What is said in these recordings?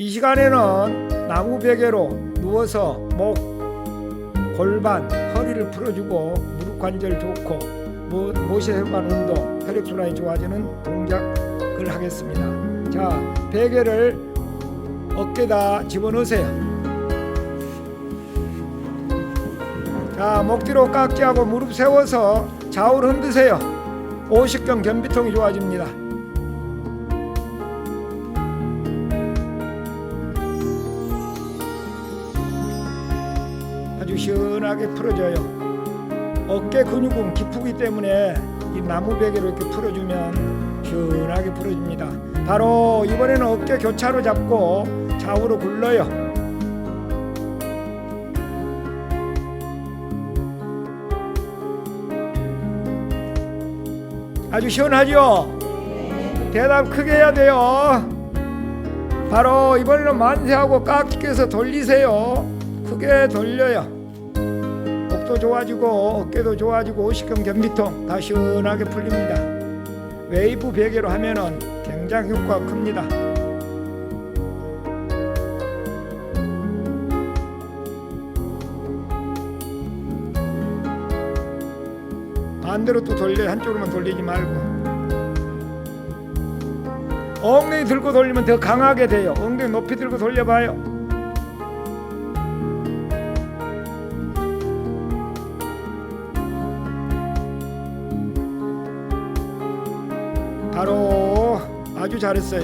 이 시간에는 나무 베개로 누워서 목, 골반, 허리를 풀어주고 무릎 관절 좋고 모- 모세혈관 운동, 혈액순환이 좋아지는 동작을 하겠습니다. 자, 베개를 어깨다 집어넣으세요. 자, 목 뒤로 깍지 하고 무릎 세워서 좌우로 흔드세요. 오십경 변비통이 좋아집니다. 아주 시원하게 풀어져요. 어깨 근육은 기쁘기 때문에 이 나무 베개로 이렇게 풀어주면 시원하게 풀어집니다. 바로 이번에는 어깨 교차로 잡고 좌우로 굴러요. 아주 시원하죠? 대답 크게 해야 돼요. 바로 이번에는 만세하고 깍지 껴서 돌리세요. 크게 돌려요. 목도 좋아지고 어깨도 좋아지고 오십경 변비통 다 시원하게 풀립니다. 웨이브 베개로 하면은 굉장히 효과가 큽니다. 반대로 또 돌려 한쪽으로만 돌리지 말고 엉덩이 들고 돌리면 더 강하게 돼요. 엉덩이 높이 들고 돌려봐요. 바로 아주 잘했어요.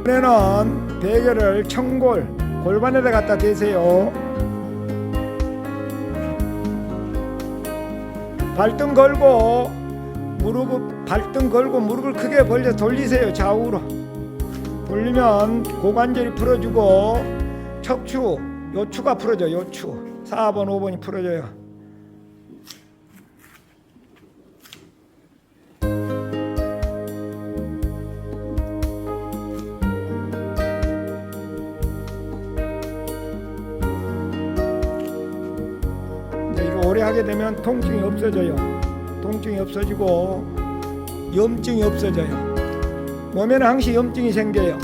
이번에는 베개를 청골 골반에다 갖다 대세요. 발등 걸고 무릎 발등 걸고 무릎을 크게 벌려 돌리세요 좌우로 돌리면 고관절이 풀어주고 척추 요추가 풀어져 요추 4번 5번이 풀어져요 하게 되면 통증이 없어져요. 통증이 없어지고 염증이 없어져요. 몸에는 항시 염증이 생겨요.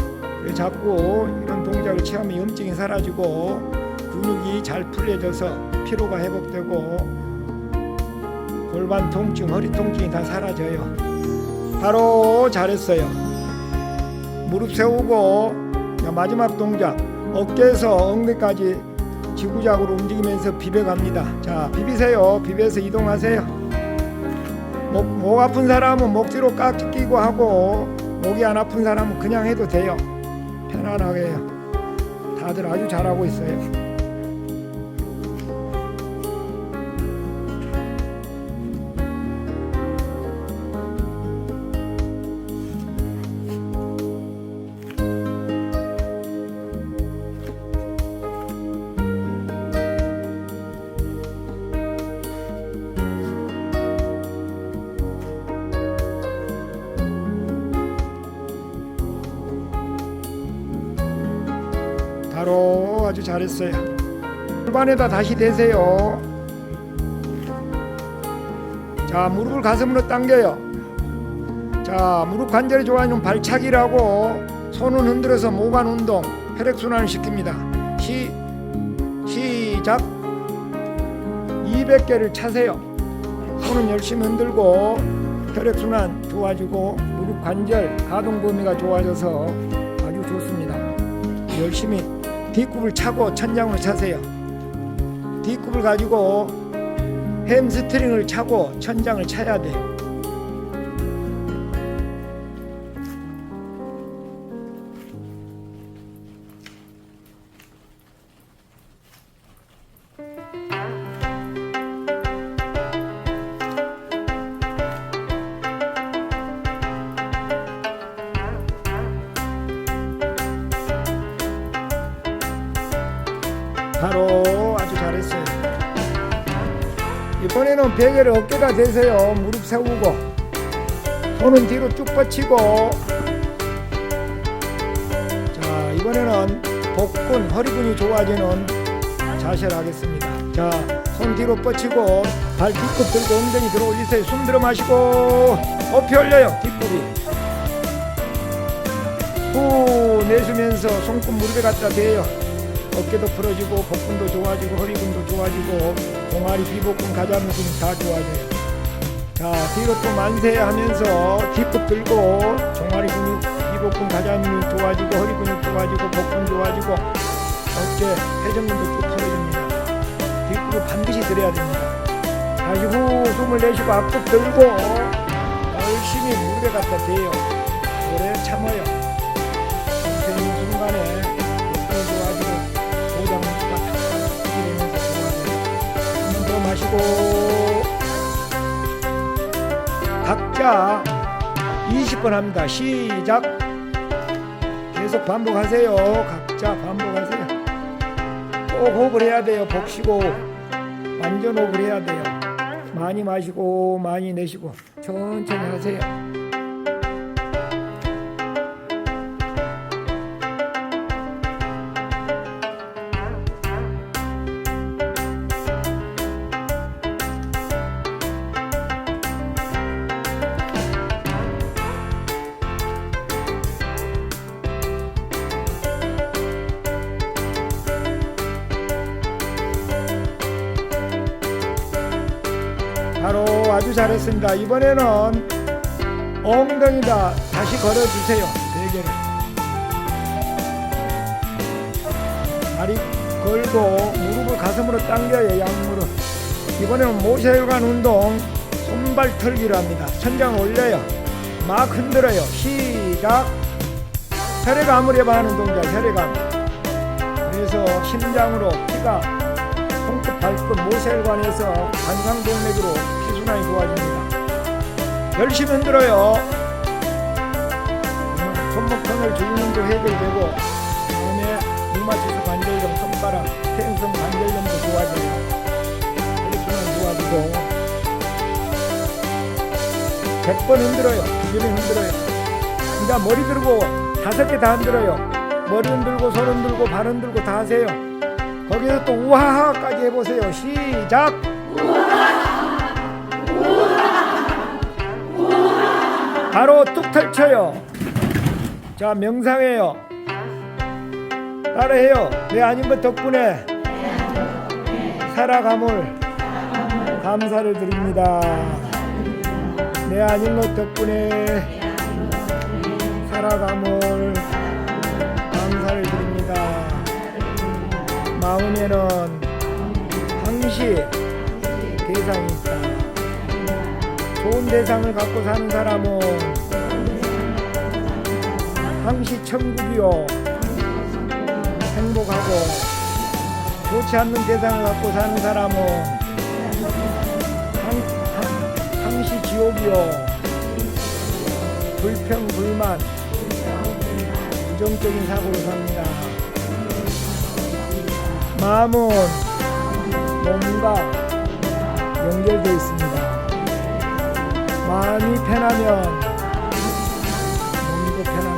자꾸 이런 동작을 취하면 염증이 사라지고 근육이 잘 풀려져서 피로가 회복되고 골반 통증, 허리 통증이 다 사라져요. 바로 잘했어요. 무릎 세우고 마지막 동작 어깨에서 엉덩이까지 지구작으로 움직이면서 비벼갑니다. 자, 비비세요. 비벼서 이동하세요. 목, 목 아픈 사람은 목 뒤로 깍지 끼고 하고 목이 안 아픈 사람은 그냥 해도 돼요. 편안하게 해요. 다들 아주 잘하고 있어요. 바로 아주 잘했어요. 골반에다 다시 대세요. 자, 무릎을 가슴으로 당겨요. 자, 무릎 관절이 좋아하는 발차기라고 손을 흔들어서 모관 운동, 혈액 순환을 시킵니다. 시 시작. 200개를 차세요. 손은 열심히 흔들고 혈액 순환 좋아지고 무릎 관절 가동 범위가 좋아져서 아주 좋습니다. 열심히 D굽을 차고 천장으로 차세요. D굽을 가지고 햄스트링을 차고 천장을 차야 돼요. 이번에는 베개를 어깨가 대세요. 무릎 세우고 손은 뒤로 쭉 뻗치고 자 이번에는 복근 허리근이 좋아지는 자세를 하겠습니다. 자 손 뒤로 뻗치고 발 뒤꿈 들고 엉덩이 들어 올리세요. 숨 들어 마시고 어피 올려요. 뒷굽이 후 내쉬면서 손끝 무릎에 갖다 대요. 어깨도 풀어지고 복근도 좋아지고 허리근도 좋아지고 종아리 비복근 가자미근 다 좋아져요. 자 뒤로 또 만세 하면서 기껏 들고 종아리 근육 비복근 가자미 좋아지고 허리 근육 좋아지고 복근 좋아지고 어깨 회전근도 쭉 풀어집니다. 뒷구를 반드시 들어야 됩니다. 다시 후 숨을 내쉬고 앞쪽 들고 열심히 무릎에 갖다 대요. 오래 참아요. 선생님 순간에 복근이 좋아지고 마시고 각자 20번 합니다. 시작. 계속 반복하세요. 각자 반복하세요. 꼭 호흡을 해야 돼요. 복시고 완전 호흡을 해야 돼요. 많이 마시고 많이 내쉬고 천천히 하세요. 바로 아주 잘했습니다. 이번에는 엉덩이다 다시 걸어주세요. 베개를 다리 걸고 무릎을 가슴으로 당겨요. 양무릎. 이번에는 모세혈관 운동 손발 털기를 합니다. 천장 올려요. 막 흔들어요. 시작. 혈액암을 예방하는 동작. 혈액 암. 그래서 심장으로 피가 손끝 발끝 모세혈관에서 관상동맥으로 피순환이 좋아집니다. 열심히 흔들어요. 음, 손목터널 주름도 해결되고 다음에 류마티스 관절염 손가락 퇴행성 관절염도 좋아져요. 혈액순환 좋아지고 100번 흔들어요. 부지런히 흔들어요. 이제 머리 들고 다섯 개 다 흔들어요. 머리 흔들고 손 흔들고 발 흔들고 다 하세요. 거기서 또 우하하까지 해보세요. 시작. 바로 뚝 펼쳐요. 자 명상해요. 따라해요. 내 아닌 것 덕분에 살아감을 감사를 드립니다. 내 아닌 것 덕분에 살아감을 감사를 드립니다. 마음에는 항시 대상이 있다. 좋은 대상을 갖고 사는 사람은 항시 천국이요. 행복하고 좋지 않는 대상을 갖고 사는 사람은 항시 지옥이요. 불평, 불만, 부정적인 사고로 삽니다. 마음은 몸과 연결되어 있습니다. 마음이 편하면 몸도 편합니다.